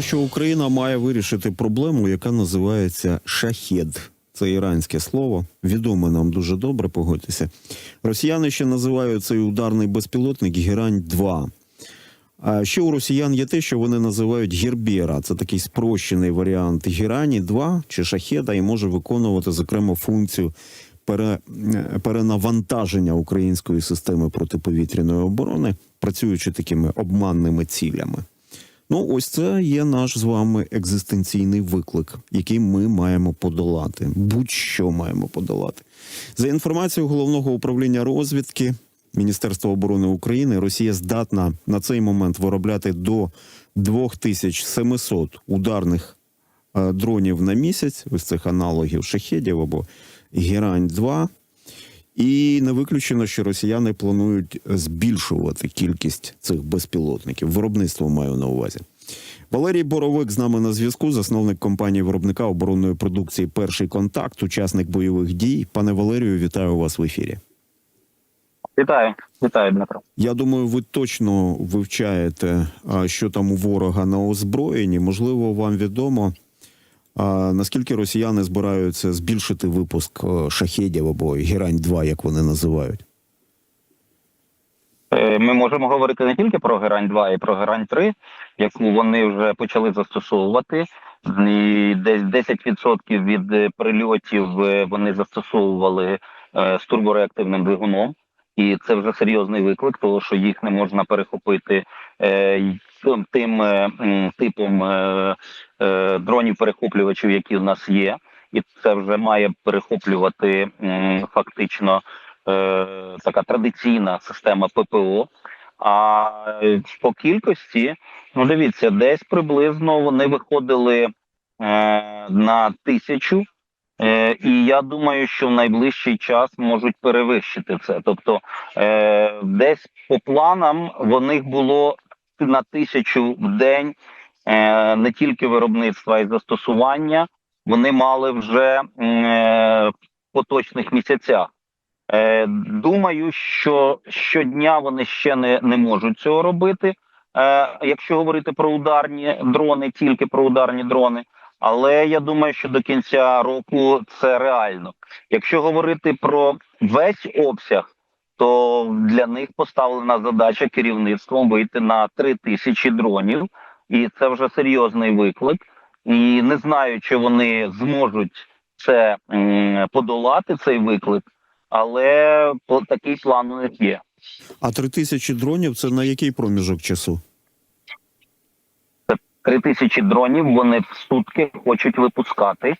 Що Україна має вирішити проблему, яка називається шахед. Це іранське слово, відоме нам дуже добре, погодьтеся. Росіяни ще називають цей ударний безпілотник Герань 2 А ще у росіян є те, що вони називають Гербера. Це такий спрощений варіант Герані 2 чи шахеда, і може виконувати зокрема функцію пере, перенавантаження української системи протиповітряної оборони, працюючи такими обманними цілями. Ну, ось це є наш з вами екзистенційний виклик, який ми маємо подолати. Будь-що маємо подолати. За інформацією головного управління розвідки Міністерства оборони України, Росія здатна на цей момент виробляти до 2700 ударних е, дронів на місяць, ось цих аналогів шахедів або Герань 2 і не виключено, що росіяни планують збільшувати кількість цих безпілотників. Виробництво маю на увазі. Валерій Боровик з нами на зв'язку, засновник компанії виробника оборонної продукції Перший контакт, учасник бойових дій. Пане Валерію, вітаю вас в ефірі. Вітаю, вітаю, Дмитро. Я думаю, ви точно вивчаєте, що там у ворога на озброєнні. Можливо, вам відомо, а, наскільки росіяни збираються збільшити випуск е, шахедів або Герань 2 як вони називають. Е, Ми можемо говорити не тільки про Герань 2 і про Герань 3, яку вони вже почали застосовувати. І десь 10% від е, прильотів вони застосовували з турбореактивним двигуном. І це вже серйозний виклик, тому що їх не можна перехопити тим- тим е, типом е, е, дронів-перехоплювачів, які в нас є, і це вже має перехоплювати фактично така традиційна система ППО. А по кількості, ну дивіться, десь приблизно вони виходили на тисячу. Е, і я думаю, що в найближчий час можуть перевищити це. Тобто, е, десь по планам в них було на тисячу в день е, не тільки виробництва і застосування, вони мали вже е, в поточних місяцях. Е, думаю, що щодня вони ще не, не можуть цього робити. Якщо говорити про ударні дрони, тільки про ударні дрони. Але я думаю, що до кінця року це реально. Якщо говорити про весь обсяг, то для них поставлена задача керівництвом вийти на 3 тисячі дронів, і це вже серйозний виклик. І не знаю, чи вони зможуть це подолати цей виклик, але такий план у них є. А три тисячі дронів це на який проміжок часу? Три тисячі дронів вони в сутки хочуть випускати,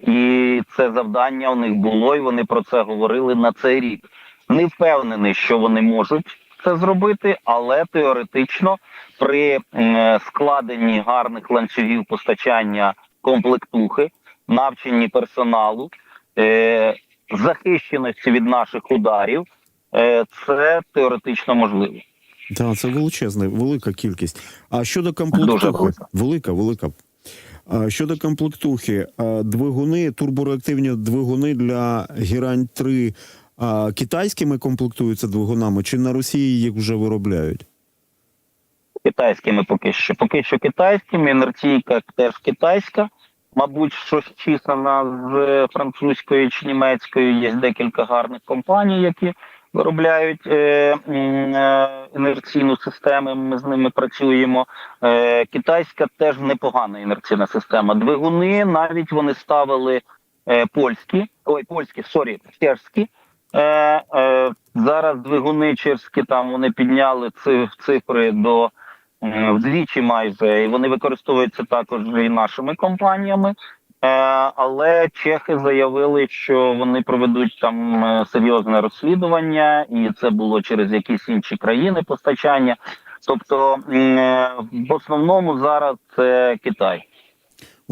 і це завдання у них було, і вони про це говорили на цей рік. Не впевнений, що вони можуть це зробити, але теоретично при е, складенні гарних ланцюгів постачання комплектухи, навченні персоналу, е, захищеності від наших ударів, е, це теоретично можливо. Так, це величезна, велика кількість. А щодо комплектухи, велика. велика, щодо комплектухи, двигуни, турбореактивні двигуни для Герань 3 а, китайськими комплектуються двигунами, чи на Росії їх вже виробляють? китайськими поки що. Поки що китайськими, інерційка теж китайська. Мабуть, щось численна з французької чи німецької. Є декілька гарних компаній, які виробляють е, е, інерційну систему. Ми з ними працюємо. Е, китайська теж непогана інерційна система. Двигуни навіть вони ставили е, польські, ой, польські, сорі, чешські. Е, е, зараз двигуни чешські там вони підняли ци- цифри до е, вдвічі майже, і вони використовуються також і нашими компаніями. Е, але чехи заявили, що вони проведуть там е, серйозне розслідування, і це було через якісь інші країни постачання. Тобто, е, в основному зараз це Китай.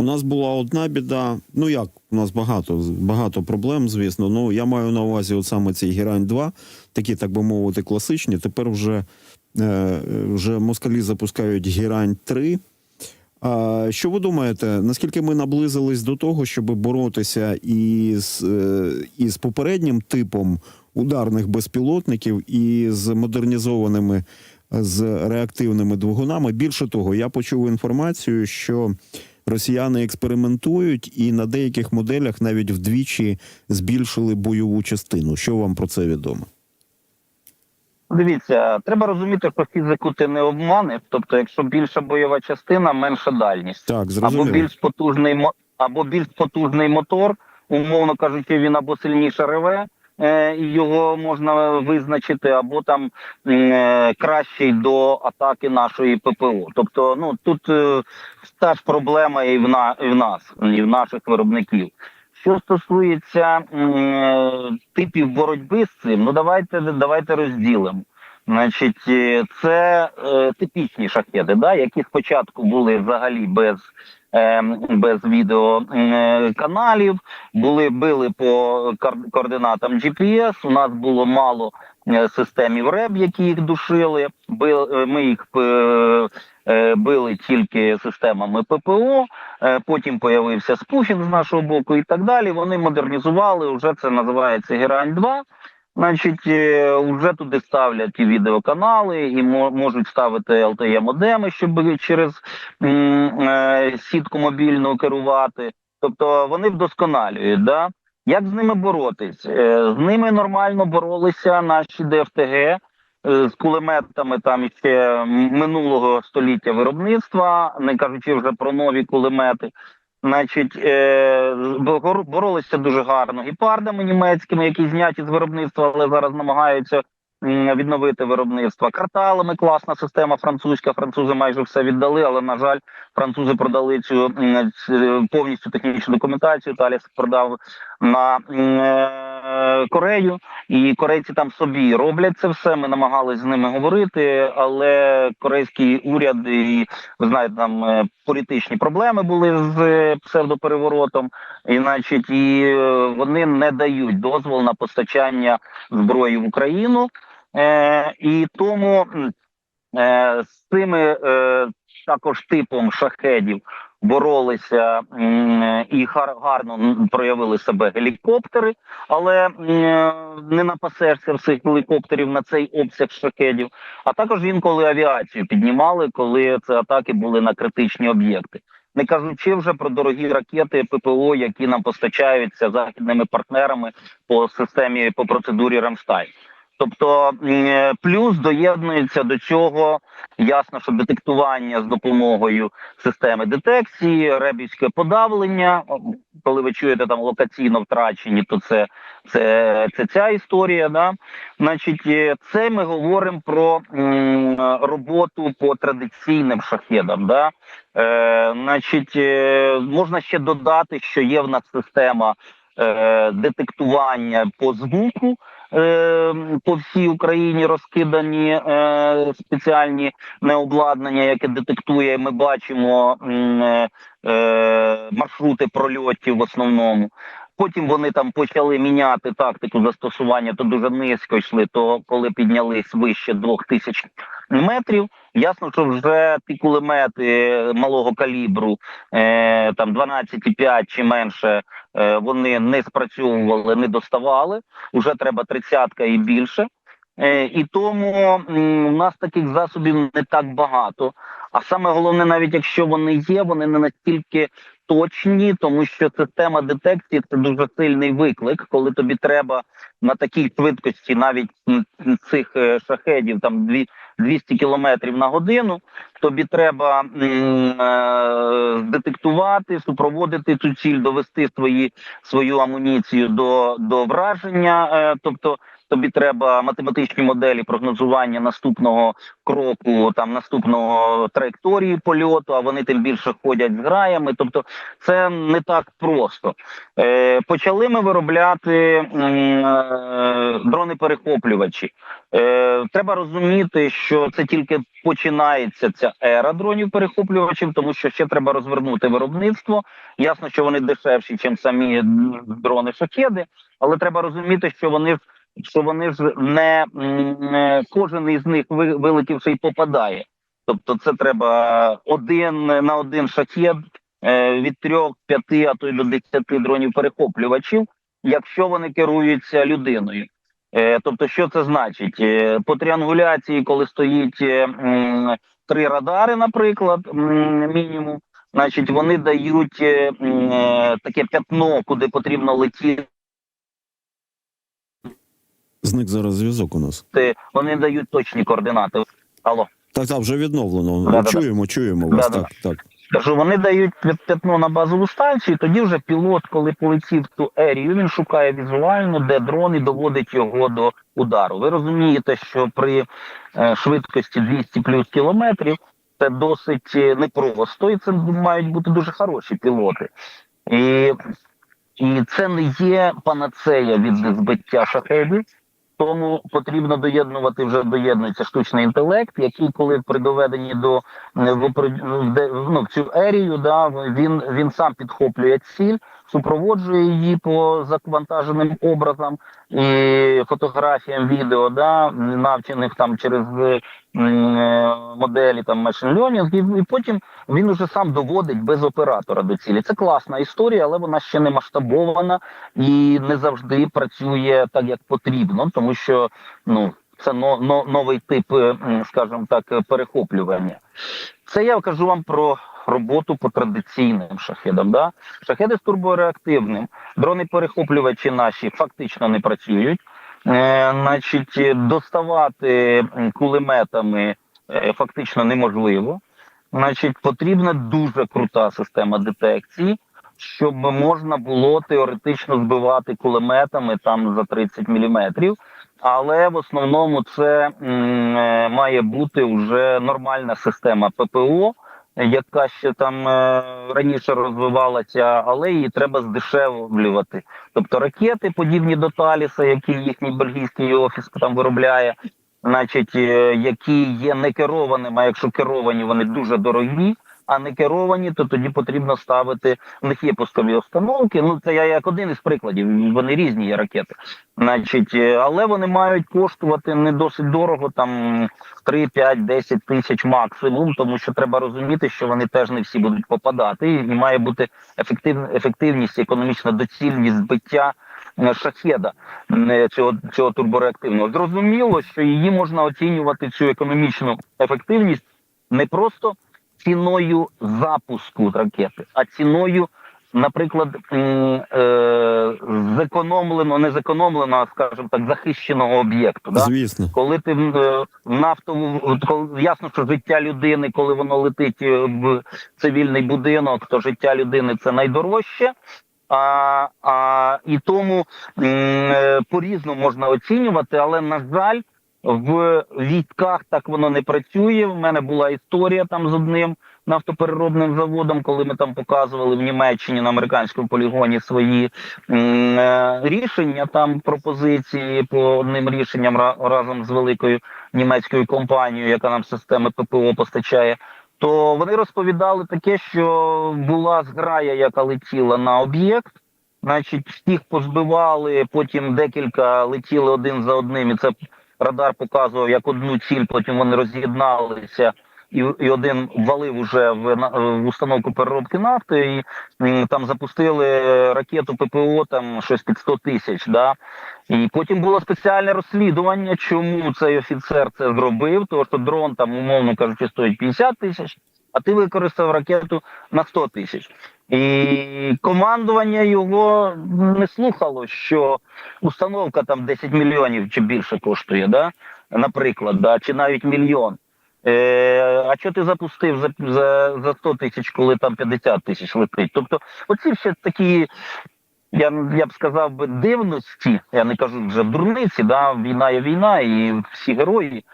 У нас була одна біда. Ну як, у нас багато багато проблем, звісно. Ну я маю на увазі, от саме ці Герань 2 такі, так би мовити, класичні. Тепер вже, е, вже москалі запускають Герань 3 А що ви думаєте, наскільки ми наблизились до того, щоб боротися із, е, із попереднім типом ударних безпілотників і з модернізованими з реактивними двигунами. Більше того, я почув інформацію, що росіяни експериментують і на деяких моделях навіть вдвічі збільшили бойову частину. Що вам про це відомо? Дивіться, треба розуміти, що фізику ти не обманеш. Тобто, якщо більша бойова частина, менша дальність. Так, або більш потужний або більш потужний мотор, умовно кажучи, він або сильніше реве, його можна визначити, або там е, кращий до атаки нашої ППО. Тобто, ну тут е, та ж проблема і в на і в нас, і в наших виробників. Що стосується е, типів боротьби з цим, ну давайте давайте розділимо. Значить, е, це е, типічні шахеди, да, які спочатку були взагалі без, е, без відеоканалів, були били по координатам GPS. У нас було мало е, системів РЕБ, які їх душили. Бил- е, Ми їх е, били тільки системами ППО. Е, Потім появився спуфінг з нашого боку і так далі. Вони модернізували. Вже це називається Герань 2 Значить, е, вже туди ставлять і відеоканали, і мо- можуть ставити LTE модеми, щоб через е, сітку мобільну керувати. Тобто вони вдосконалюють. Да? Як з ними боротись? Е, З ними нормально боролися наші ДФТГ з кулеметами там ще минулого століття виробництва, не кажучи вже про нові кулемети. Значить, е, бор- боролися дуже гарно гепардами німецькими, які зняті з виробництва, але зараз намагаються відновити виробництво. Карталами класна система французька. Французи майже все віддали, але на жаль, французи продали цю повністю технічну документацію. Таліс продав на е, Корею, і корейці там собі роблять це все. Ми намагалися з ними говорити, але корейський уряд і ви знаєте, там е, політичні проблеми були з е, псевдопереворотом, і значить, і вони не дають дозвол на постачання зброї в Україну. Е, і тому е, з цими е, також типом шахедів боролися і гар- гарно проявили себе гелікоптери, але не напасешся всіх гелікоптерів на цей обсяг шахедів. А також інколи авіацію піднімали, коли це атаки були на критичні об'єкти. Не кажучи вже про дорогі ракети ППО, які нам постачаються західними партнерами по системі по процедурі Рамштайн. Тобто плюс доєднується до цього ясно, що детектування з допомогою системи детекції, ребівське подавлення. Коли ви чуєте там локаційно втрачені, то це, це, це ця історія. Да? Значить, е, це ми говоримо про роботу по традиційним шахедам. Да? Е, значить, е, можна ще додати, що є в нас система е, детектування по звуку. Е, По всій Україні розкидані е, спеціальні необладнання, яке детектує. Ми бачимо е, маршрути прольотів в основному. Потім вони там почали міняти тактику застосування, то дуже низько йшли. То коли піднялись вище двох тисяч метрів, ясно, що вже ті кулемети малого калібру, е, там 12,5 чи менше, е, вони не спрацьовували, не доставали. Уже треба тридцятка і більше. Е, і тому у нас таких засобів не так багато. А саме головне, навіть якщо вони є, вони не настільки точні, тому що система детекції це дуже сильний виклик, коли тобі треба на такій швидкості, навіть цих е, шахедів, там дві- 200 кілометрів на годину. Тобі треба е, здетектувати, супроводити цю ціль, довести свої свою амуніцію до, до враження. Е, тобто тобі треба математичні моделі прогнозування наступного кроку, там наступного траєкторії польоту, а вони тим більше ходять з граями. Тобто, це не так просто. Е, почали ми виробляти е, дрони-перехоплювачі. Е, треба розуміти, що це тільки починається ця ера дронів-перехоплювачів, тому що ще треба розвернути виробництво. Ясно, що вони дешевші, ніж самі дрони-шахеди, але треба розуміти, що вони що вони ж не е, кожен із них вилетівши й попадає. Тобто, це треба один на один шахет е, від трьох, п'яти, а то й до десяти дронів перехоплювачів, якщо вони керуються людиною. Е, тобто, що це значить? Е, по тріангуляції, коли стоїть е, три радари, наприклад, мінімум, значить, вони дають е, е, таке п'ятно, куди потрібно летіти. Зник зараз зв'язок у нас. Вони дають точні координати. Алло. Так, так, вже відновлено. Да-да-да. Чуємо, чуємо вас. Да-да-да. Так, так. Кажу, вони дають п'ят- п'ятно на базову станцію. Тоді вже пілот, коли полетів в ту ерію, він шукає візуально, де дрон і доводить його до удару. Ви розумієте, що при е, швидкості 200 плюс кілометрів це досить е, непросто, і це мають бути дуже хороші пілоти. І, і це не є панацея від збиття шахедів. Тому потрібно доєднувати вже доєднується штучний інтелект, який, коли при доведенні до е, в, ну, в цю ерію, да, він, він сам підхоплює ціль, супроводжує її по заквантаженим образам і фотографіям відео, да, навчених там через е, е, моделі там machine learning, і, і потім він уже сам доводить без оператора до цілі. Це класна історія, але вона ще не масштабована і не завжди працює так, як потрібно, тому що ну це но, но, новий тип, е, скажімо так, перехоплювання. Це я кажу вам про роботу по традиційним шахедам. Да? Шахеди з турбореактивним, дрони перехоплювачі наші фактично не працюють. Е, значить, доставати кулеметами е, фактично неможливо. Значить, потрібна дуже крута система детекції, щоб можна було теоретично збивати кулеметами там за 30 міліметрів. Але в основному це м, е, має бути вже нормальна система ППО, яка ще там е, раніше розвивалася, але її треба здешевлювати. Тобто ракети, подібні до Таліса, які їхній бельгійський офіс там виробляє, значить, е, які є не керованими, а якщо керовані, вони дуже дорогі. А не керовані, то тоді потрібно ставити. У них є пускові установки. Ну це я як один із прикладів. Вони різні є ракети. Значить, е, але вони мають коштувати не досить дорого, там 3, 5, 10 тисяч максимум, тому що треба розуміти, що вони теж не всі будуть попадати, і має бути ефективна ефективність, економічна доцільність збиття е, шахеда е, цього, цього турбореактивного. Зрозуміло, що її можна оцінювати цю економічну ефективність не просто ціною запуску ракети, а ціною. Наприклад, е, зекономлено, не зекономлено, а скажімо так, захищеного об'єкту. Да? Звісно. Коли ти в е, нафтову коли- ясно, що життя людини, коли воно летить е, в цивільний будинок, то життя людини це найдорожче. А, а і тому е, по-різному можна оцінювати, але на жаль, в військах так воно не працює. В мене була історія там з одним нафтопереробним заводом, коли ми там показували в Німеччині на американському полігоні свої е, рішення, там пропозиції по одним рішенням ра- разом з великою німецькою компанією, яка нам системи ППО постачає. То вони розповідали таке, що була зграя, яка летіла на об'єкт. Значить, всіх позбивали, потім декілька летіли один за одним, і це радар показував як одну ціль. Потім вони роз'єдналися, і, і один валив уже в, в установку переробки нафти. І м, там запустили ракету ППО, там щось під 100 тисяч. Да? І потім було спеціальне розслідування, чому цей офіцер це зробив. Тому що дрон там, умовно кажучи, стоїть 50 тисяч, а ти використав ракету на 100 тисяч. І командування його не слухало, що установка там 10 мільйонів чи більше коштує, да? наприклад, да? чи навіть мільйон. Е, а що ти запустив за, за, за 100 тисяч, коли там 50 тисяч летить? Тобто, оці всі такі, я, я б сказав би, дивності, я не кажу вже дурниці, да? війна є війна, і всі герої,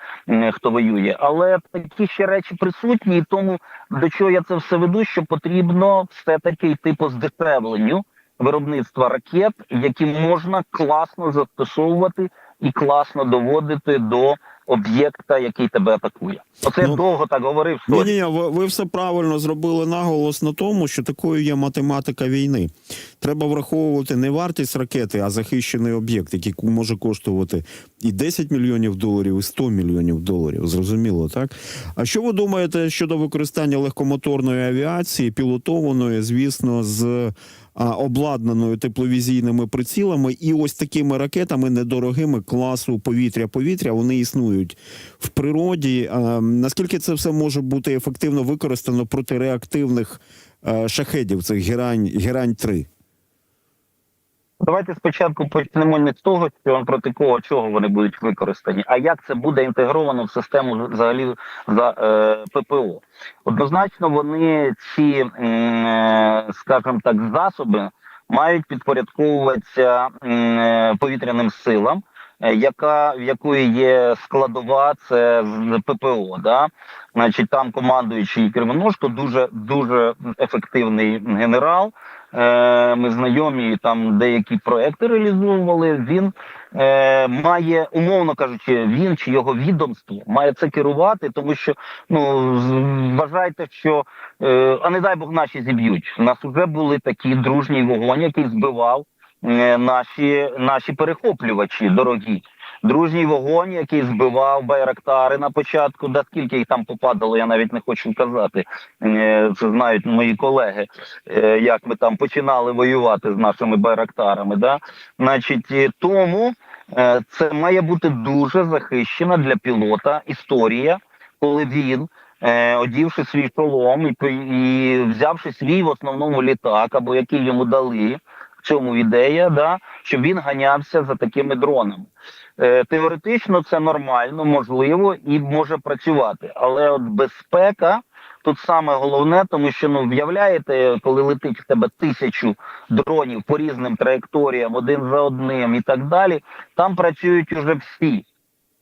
хто воює, але такі ще речі присутні, і тому до чого я це все веду, що потрібно все-таки йти по здешевленню виробництва ракет, які можна класно застосовувати і класно доводити до об'єкта, який тебе атакує. Оце я Ну, довго так говорив. Ні, ні, ви, ви все правильно зробили наголос на тому, що такою є математика війни. треба враховувати не вартість ракети, а захищений об'єкт, який може коштувати і 10 мільйонів доларів, і 100 мільйонів доларів. Зрозуміло, так? А що ви думаєте щодо використання легкомоторної авіації, пілотованої, звісно, з обладнаною тепловізійними прицілами і ось такими ракетами недорогими класу повітря-повітря. Вони існують в природі. Наскільки це все може бути ефективно використано проти реактивних е, шахедів, цих герань, герань 3 Давайте спочатку почнемо не з того, що проти кого чого вони будуть використані, а як це буде інтегровано в систему взагалі за е, ППО. Однозначно, вони ці, е, скажімо так, засоби мають підпорядковуватися е, повітряним силам, е, яка в якої є складова, це з ППО. Да? Значить, там командуючий Кривоножко дуже дуже ефективний генерал. Е, Ми знайомі там деякі проекти реалізовували. Він е, має, умовно кажучи, він чи його відомство має це керувати, тому що ну вважайте, що е, а не дай Бог наші зіб'ють. У нас вже були такі дружній вогонь, який збивав е, наші, наші перехоплювачі дорогі. Дружній вогонь, який збивав байрактари на початку. Да скільки їх там попадало, я навіть не хочу казати. Е, Це знають мої колеги, е, як ми там починали воювати з нашими байрактарами. Да? Значить, е, тому це має бути дуже захищена для пілота історія, коли він. Одівши свій шолом і, і взявши свій в основному літак, або який йому дали, цьому ідея, да, щоб він ганявся за такими дронами. Е, теоретично це нормально, можливо і може працювати, але от безпека тут саме головне, тому що ну в'являєте, коли летить в тебе тисячу дронів по різним траєкторіям, один за одним і так далі. Там працюють уже всі,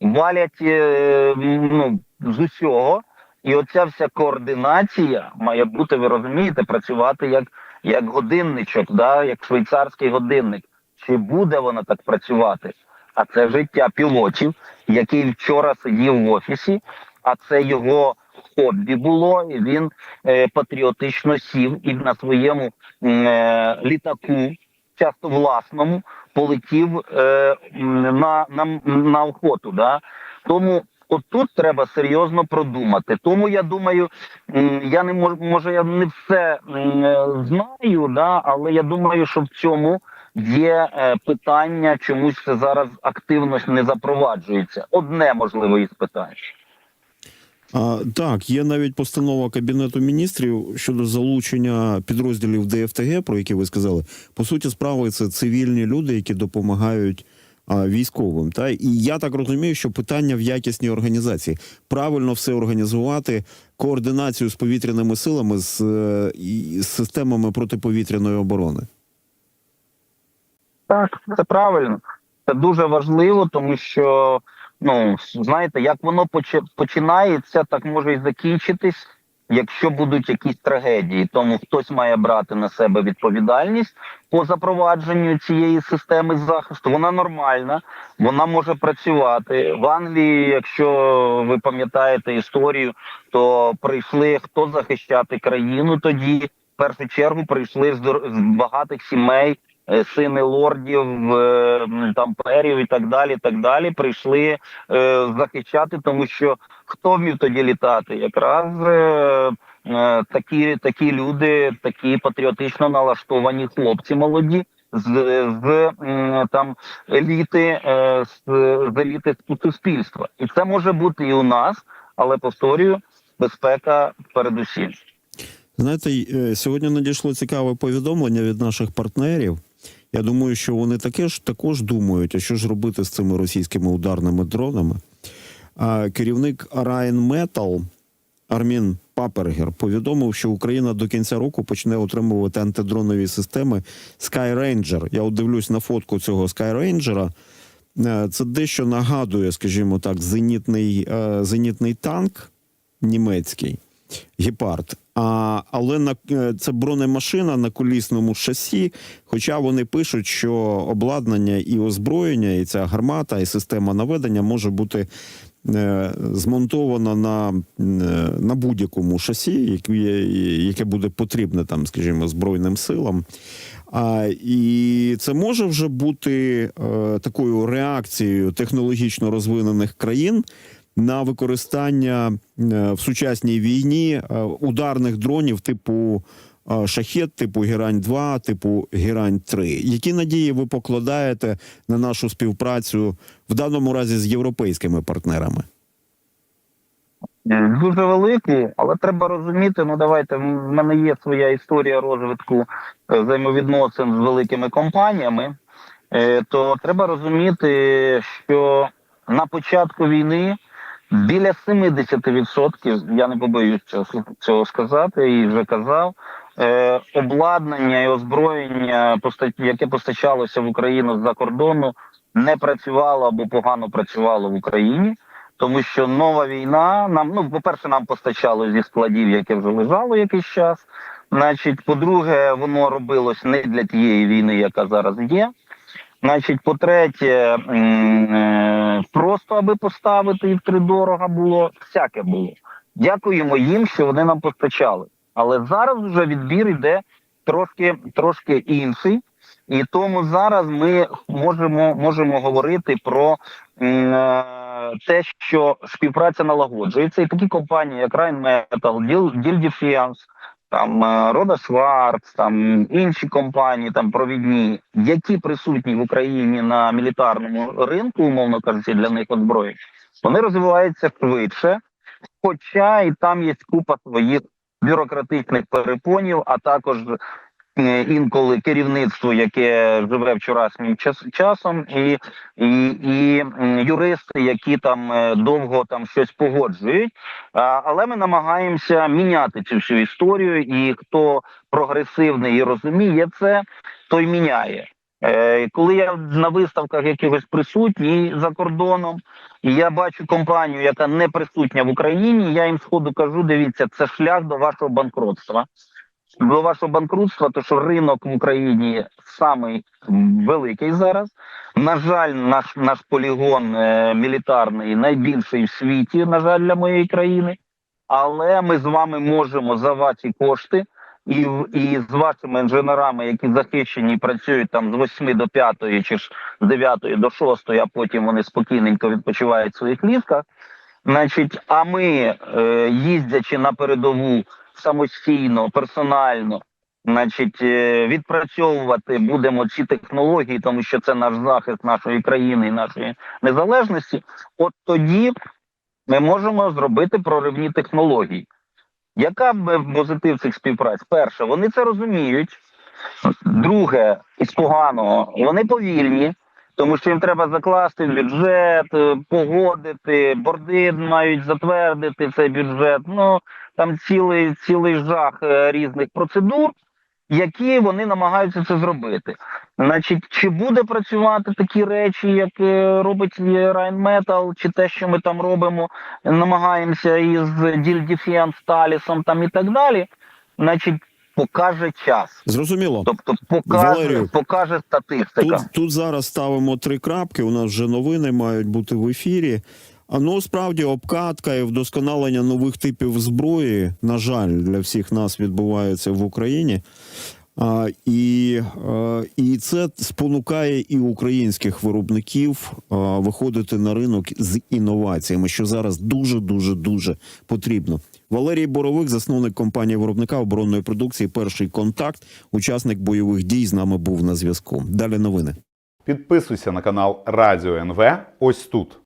валять е, ну, з усього. І оця вся координація має бути, ви розумієте, працювати як, як годинничок, да, як швейцарський годинник. Чи буде вона так працювати? А це життя пілотів, який вчора сидів в офісі, а це його хобі було, і він е, патріотично сів і на своєму е, літаку, часто власному, полетів е, на, на, на охоту. Да? Тому отут треба серйозно продумати. Тому я думаю, я не можу, може, я не все е, знаю, да, але я думаю, що в цьому є е, питання, чомусь це зараз активно не запроваджується. Одне можливо із питань. А, так, є навіть постанова Кабінету міністрів щодо залучення підрозділів ДФТГ, про які ви сказали. По суті, справи це цивільні люди, які допомагають військовим. Та і я так розумію, що питання в якісній організації правильно все організувати, координацію з повітряними силами з, е, з системами протиповітряної оборони. Так, це правильно. Це дуже важливо, тому що ну знаєте, як воно починається, так може і закінчитись, якщо будуть якісь трагедії. Тому хтось має брати на себе відповідальність по запровадженню цієї системи захисту. Вона нормальна, вона може працювати в Англії. Якщо ви пам'ятаєте історію, то прийшли хто захищати країну тоді. В першу чергу прийшли з багатих сімей сини лордів, е, там перів і так далі. Так далі прийшли е, захищати, тому що хто вмів тоді літати? Якраз е, е, такі, такі люди, такі патріотично налаштовані хлопці молоді. З, з там еліти е, з, з еліти суспільства, і це може бути і у нас, але повторюю, безпека передусім. Знаєте, е, сьогодні надійшло цікаве повідомлення від наших партнерів. Я думаю, що вони таке ж також думають, а що ж робити з цими російськими ударними дронами. А керівник Rheinmetall Армін Папергер повідомив, що Україна до кінця року почне отримувати антидронові системи Skyranger. Я от дивлюсь на фотку цього Skyranger. Е, Це дещо нагадує, скажімо так, зенітний, е, зенітний танк німецький гепард. А, але на е, це бронемашина на колісному шасі. Хоча вони пишуть, що обладнання і озброєння, і ця гармата, і система наведення може бути е, змонтована на, е, на будь-якому шасі, яке, буде потрібне там, скажімо, збройним силам. А, і це може вже бути е, такою реакцією технологічно розвинених країн на використання е, в сучасній війні е, ударних дронів типу е, шахет, типу Герань 2 типу Герань 3 Які надії ви покладаєте на нашу співпрацю в даному разі з європейськими партнерами? Дуже великі, але треба розуміти. Ну давайте в мене є своя історія розвитку взаємовідносин з великими компаніями. То треба розуміти, що на початку війни біля 70%, я не побоюсь цього, сказати, і вже казав. е, Обладнання і озброєння, яке постачалося в Україну з-за кордону, не працювало або погано працювало в Україні тому що нова війна нам, ну, по-перше, нам постачало зі складів, яке вже лежало якийсь час. Значить, по-друге, воно робилось не для тієї війни, яка зараз є. Значить, по-третє, е, просто аби поставити і втридорога було, всяке було. Дякуємо їм, що вони нам постачали. Але зараз вже відбір йде трошки, трошки інший. І тому зараз ми можемо, можемо говорити про е, те, що співпраця налагоджується, і такі компанії, як Rheinmetall, Deal Defense, там е, Рода Шварц, там інші компанії, там провідні, які присутні в Україні на мілітарному ринку, умовно кажучи, для них озброєнь, вони розвиваються швидше, хоча і там є купа своїх бюрократичних перепонів, а також інколи керівництво, яке живе вчорашнім час, часом, і, і, і юристи, які там е, довго там щось погоджують. Але ми намагаємося міняти цю всю історію, і хто прогресивний і розуміє це, той міняє. Е, коли я на виставках якихось присутній за кордоном, і я бачу компанію, яка не присутня в Україні, я їм сходу кажу: дивіться, це шлях до вашого банкротства. До вашого банкрутства, то що ринок в Україні самий великий зараз. На жаль, наш наш полігон е, мілітарний найбільший в світі, на жаль, для моєї країни. Але ми з вами можемо за ваші кошти і, і з вашими інженерами, які захищені працюють там з 8 до 5 чи ж з 9 до 6, а потім вони спокійненько відпочивають в своїх ліжках. Значить, а ми, е, їздячи на передову самостійно, персонально, значить, е, відпрацьовувати будемо ці технології, тому що це наш захист нашої країни і нашої незалежності. От тоді ми можемо зробити проривні технології. Яка б позитив цих співпраць? Перше, вони це розуміють. Друге, із поганого, вони повільні, тому що їм треба закласти бюджет, е, погодити, борди мають затвердити цей бюджет. Ну там цілий цілий жах е, різних процедур, які вони намагаються це зробити. Значить, чи буде працювати такі речі, як е, робить Rheinmetall, чи те, що ми там робимо, намагаємося із Deal Defense, Талісом там і так далі. Значить, покаже час. Зрозуміло. Тобто покаже, Валерію, покаже статистика. Тут, тут зараз ставимо три крапки. У нас вже новини мають бути в ефірі. А ну справді обкатка і вдосконалення нових типів зброї, на жаль, для всіх нас відбувається в Україні. А, і, а, і це спонукає і українських виробників а, виходити на ринок з інноваціями, що зараз дуже дуже дуже потрібно. Валерій Боровик, засновник компанії виробника оборонної продукції. Перший контакт, учасник бойових дій з нами був на зв'язку. Далі новини. Підписуйся на канал Радіо НВ ось тут.